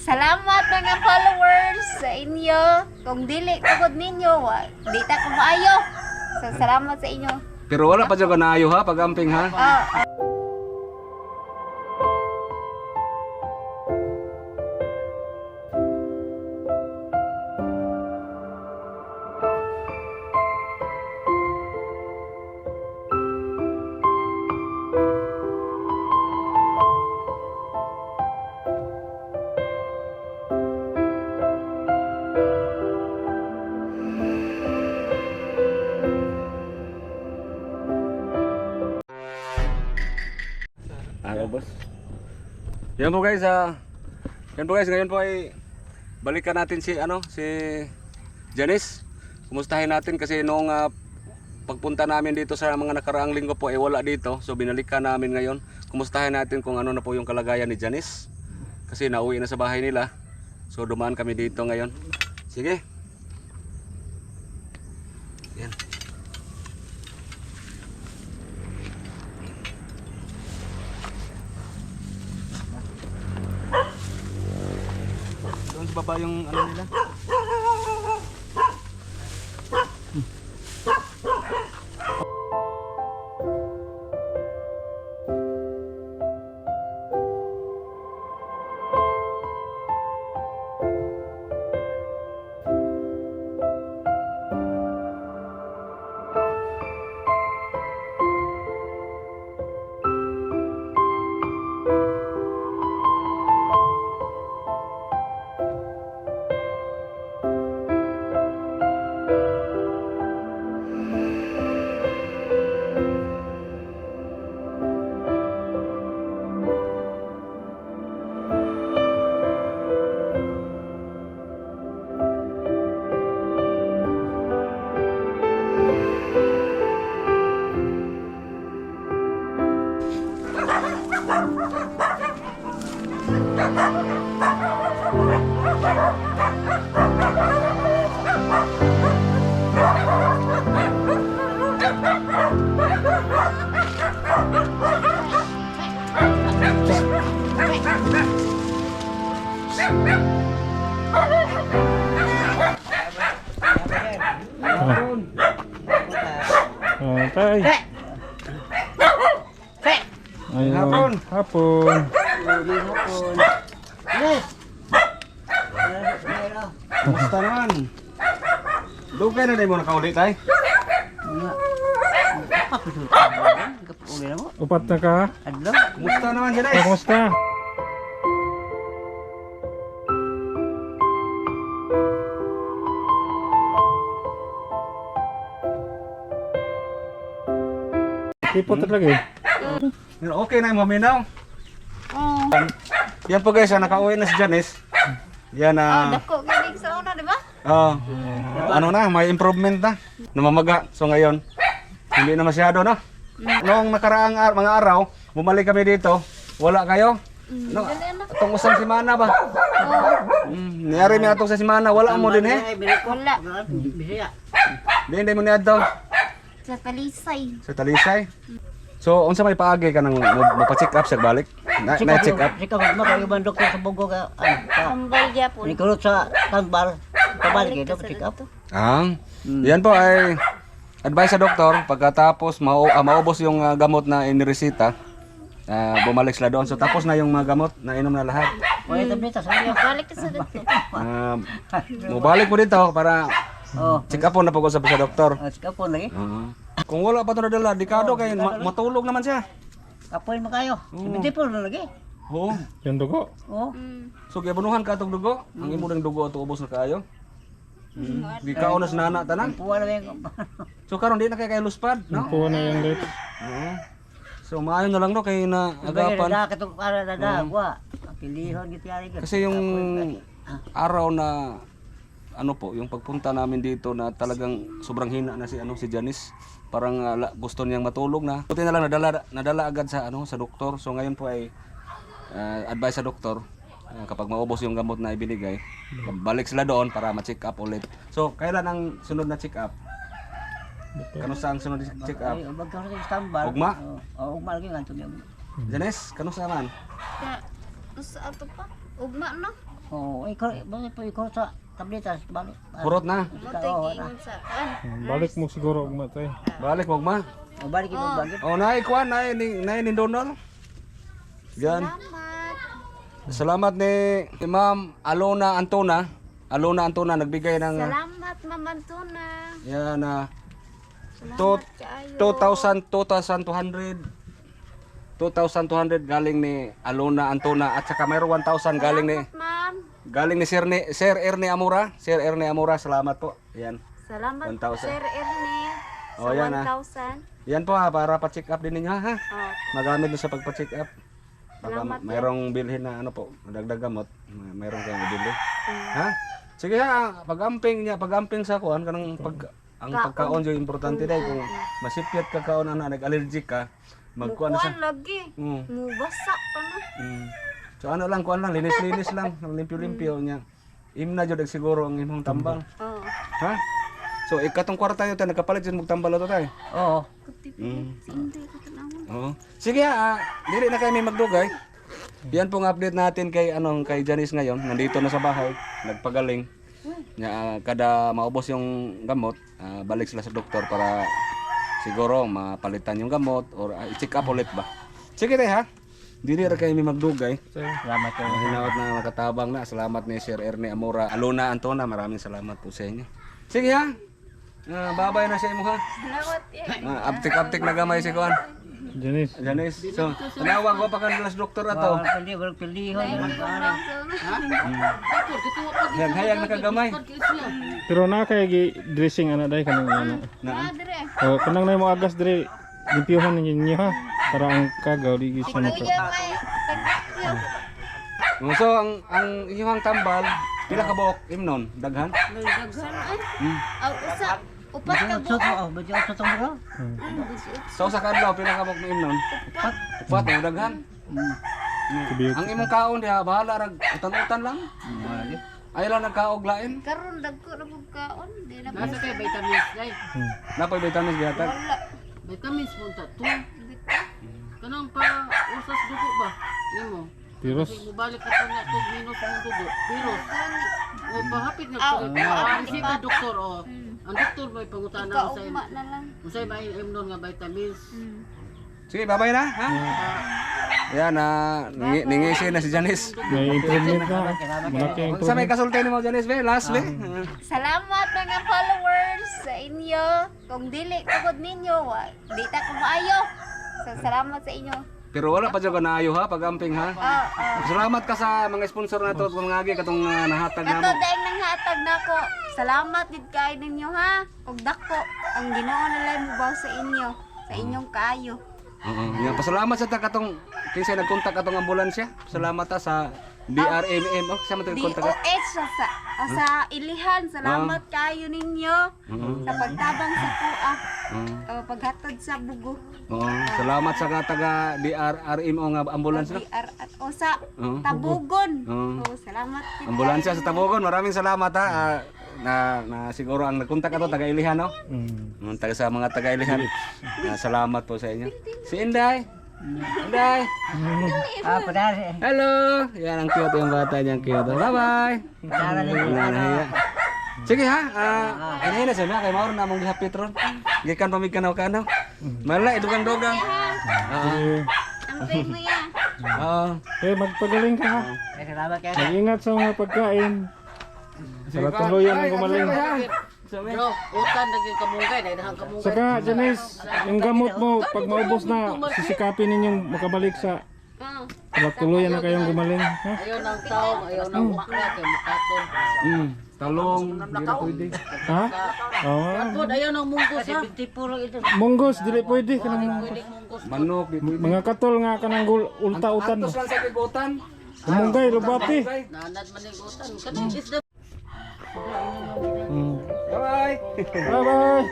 Salamat mga followers sa inyo. Kung dili tugod ninyo, wa, di ta ko maayo. So, salamat sa inyo. Pero wala pa dyan ka naayo ha, pag-amping ha. Oh, Ayaw, boss. Yan po guys, ah. Yan po guys, ngayon po ay balikan natin si ano, si Janice. Kumustahin natin kasi noong ah, pagpunta namin dito sa mga nakaraang linggo po ay wala dito. So binalikan namin ngayon. Kumustahin natin kung ano na po yung kalagayan ni Janice. Kasi nauwi na sa bahay nila. So dumaan kami dito ngayon. Sige. Baba yung ano nila. Oh, tay. Ayun. Hapon. Hapon. Kumusta naman? Dugay na din mo nakaulit tay. Upat na ka? Kumusta naman Oh, Janice? kumusta? Tipot talaga eh. Okay na yung maminaw. oh. Yan po guys, ah, nakauwi na si Janice. Yan Oh, na. dako ginig sa una, di ba? Oh, ano na, may improvement na. Namamaga. So ngayon, hindi na masyado na. Noong nakaraang ar- mga araw, bumalik kami dito. Wala kayo? No, itong usang simana ba? Mm, niyari mi atong sa simana, wala mo din eh. Wala. Di hindi mo niadto Sa talisay. sa Talisay. So, unsa may paagi ka nang mapa-check up sa balik? Na, na check up. Sika mo kayo ibang doktor sa Bugo ka ano ka. Ambal gyapon. Ni kulot sa tambal. Tabal kayo dapat check up. Ah, yan po ay advice sa doktor pagkatapos mau ah, maubos yung ah, gamot na iniresita. ah, bumalik sila doon. So tapos na yung mga gamot na inom na lahat. Balik sa dito. Ah, mabalik mo dito para Oh, check up na pag-usap sa doktor. at kapon lagi. Ah. Kung wala pa ito nadala, dikado kay ma- matulog naman siya. Kapoy mo kayo. Ibiti po na lagi. Oo. Yung dugo. Oh. Mm. So giabunuhan ka atong dugo. Ang imo dugo ato ubos na kaayo. Mm. Gikaon na sa nana tanan. Puwa na yung So karon di na kay kay luspad, no? Puwa na yung. Oo. So maayo na lang no kay na agapan. Agapan. Katong para na da. Wa. Pilihon giti ari ka. Kasi yung araw na ano po, yung pagpunta namin dito na talagang sobrang hina na si ano si Janice. Parang la- gusto niyang matulog na. Buti na lang nadala nadala agad sa ano sa doktor. So ngayon po ay ah, advice sa doktor ah, kapag maubos yung gamot na ibinigay, balik sila doon para ma-check up ulit. So kailan ang sunod na check up? Kanusa ang sunod na check up? Sa. Ugma? Oh, ugma lagi nganto niya. Janice, kanusa man? Kaya, sa ato pa? Ugma no. Oo, ikor, balik po ikor sa tabletas, balik. Na. Tay giingon sa kan. Hmm, Balik mo siguro ug matay. Balik mo ma. O, balik ito, balik. Oh, nay kuan nay ni nay ni Donald. Yan. Salamat. Salamat ni Ma'am Alona Antona. Alona Antona nagbigay ng Salamat mamantuna. yan na. 2,000 2,200 2,200 galing ni Alona Antona at saka mayroon 1,000 galing ni Ma'am. Galing ni Sir ni Sir Ernie Amura. Sir Ernie Amura, salamat po. Yan. Salamat 1,000. Sir Ernie. Oh, sa yan, ah. 1,000. Yan po ha, para pa-check up din ninyo ha. Oh, Magamit din sa pagpa-check up. Baka Salamat, mayroong bilhin na ano po, dagdag gamot, may- mayroong kayong ibili. Ha? Sige ha, pag-amping niya, pag-amping sa kuan kanang pag ang pagkaon yung importante dai kung masipyat ka kaon ana nag-allergic ka, magkuan na. Kuan lagi. Mm. Mubasa pa no. Mm. So ano lang kuan lang, linis-linis lang, limpyo-limpyo niya. Imna jud siguro ang imong tambal. Oh. Ha? So ikatong kwarta yo tayo nakapalit jud mong tambal to tay. Oo. Mm. Hindi ko tanawon. Oo. Sige ha, ah, dili na kami magdugay. Yan pong update natin kay anong kay Janice ngayon. Nandito na sa bahay, nagpagaling. Nya ah, kada maubos yung gamot, ah, balik sila sa doktor para siguro mapalitan yung gamot or uh, i-check up ulit ba. Sige tayo ha. Dili ra kami magdugay. Salamat kayo. Hinawat na makatabang na. Salamat ni Sir Ernie Amora. Alona Antona, maraming salamat po sa inyo. Sige ha. Ah, babay na sa imo ha. Salamat. Ah, aptik-aptik na gamay si Kuan. Janice. Janice, so, tanawag ko pa kanilas doktor ato. Bawal pili, bawal pilihon. Hayag, nakagamay. Pero na kay gi dressing ana dai kanang ana. Na, Madre. O kanang nay mo agas dire limpyohan ninyo ha para ang kagaw di gisa na to. So, ang, ang iyong tambal, pila ka buok, imnon, daghan? Daghan ay. Hmm. Aw usa. Upat ka Sa buo. to, oh, badyo sa tong bro. So, sa kadlaw, pila ka buok mo imnon? Upat. Upat, oh, daghan. Ang imong kaon diha, bahala rag, utan-utan lang. Ay lang nagkaog lain. Karon dagko na pug kaon. Di na Nasa kay vitamins day. Hmm. Napay vitamins gihatag. wala. Vitamins mo ta tu. Bitaw. Kanang pa usas dugo ba? Nimo. Kasi mubalik ka pa nga tug minus mo dugo. Gani. o pahapit nga ko. aw, Ah, si ipat. doktor o. Ang doktor may pangutana ko sa na lang. Usay ba imnon nga vitamins? Hmm. Sige, babay na, ha? Yan, na ningi, ningisi na si Janice. May improvement na. Malaki ang Sa may kasulti ni mo, Janice, be, last, be. Salamat mga followers sa inyo. Kung dili tugod ninyo, di ta ko maayo. So, salamat sa inyo. Pero wala pa dyan ka naayo, ha, pag-amping, ha? Oh, oh. Salamat ka sa mga sponsor na to at mga agi katong uh, nahatag na Kato mo. daing nang hatag nako. Salamat gid kay ninyo ha. Ug dako ang Ginoo na lang mo sa inyo sa inyong kaayo. Oo. Yan, pasalamat sa ta katong kinsa nagkontak katong ambulansya. Salamat ta sa DRMM. Oh, sa mo kontak. DOH sa, o sa ilihan. Salamat kayo ninyo sa pagtabang sa kuha. Oo. O paghatod sa bugo. Oo. Salamat sa taga DRRM o nga ambulansya. DR at o sa Oo. tabugon. Oo. O salamat gid Ambulansya sa Tabogon. Maraming salamat ha. Ah, na, na siguro ang nagkontak ato taga Ilihan no. Mm. Mm, taga sa mga taga Ilihan. Ah, salamat po sa inyo. Si Inday. Inday. Ah, padari. Hello! Yan ang cute yung bata niya, ang cute. Bye-bye! Tara na Wala na hiya. Sige ha, ah, uh, na siya na, kay Mauro na mong gihapit ron. Gikan pamig kanaw-kanaw. Mala, idugang-dugang. Oo. Eh, Ang pay mo ya. Oo. eh magpagaling ka ha. Mag-ingat sa mga pagkain. Para tuluyan ang gumaling. Bro, utan naging kamungkay dahil dahang kamungkay. Saka Janice, yung gamot mo pag maubos na, sisikapin ninyong makabalik sa para tuluyan na kayong gumaling. Ha? Ayaw ng tao, ayaw ng makla kay mukaton. Mm, talong, di na pwede. Ha? Oo. Good, ayaw ng munggos ha. Munggos, dili pwede ka nang Munggos. Manok, di pwede. mga katol nga kanang ulta-utan. Antos lang sa kigutan. Kumunggay, lubapi. Nanad man yung utan. Kaning isda. Bye-bye! Bye-bye.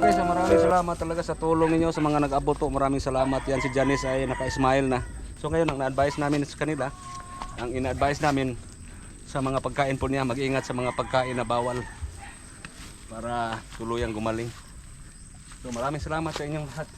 Guys, maraming salamat talaga sa tulong ninyo sa mga nag-abot po. Maraming salamat. Yan si Janice ay naka-smile na. So ngayon, ang na-advise namin sa kanila, ang ina-advise namin sa mga pagkain po niya, mag-ingat sa mga pagkain na bawal para tuluyang gumaling. So maraming salamat sa inyong lahat.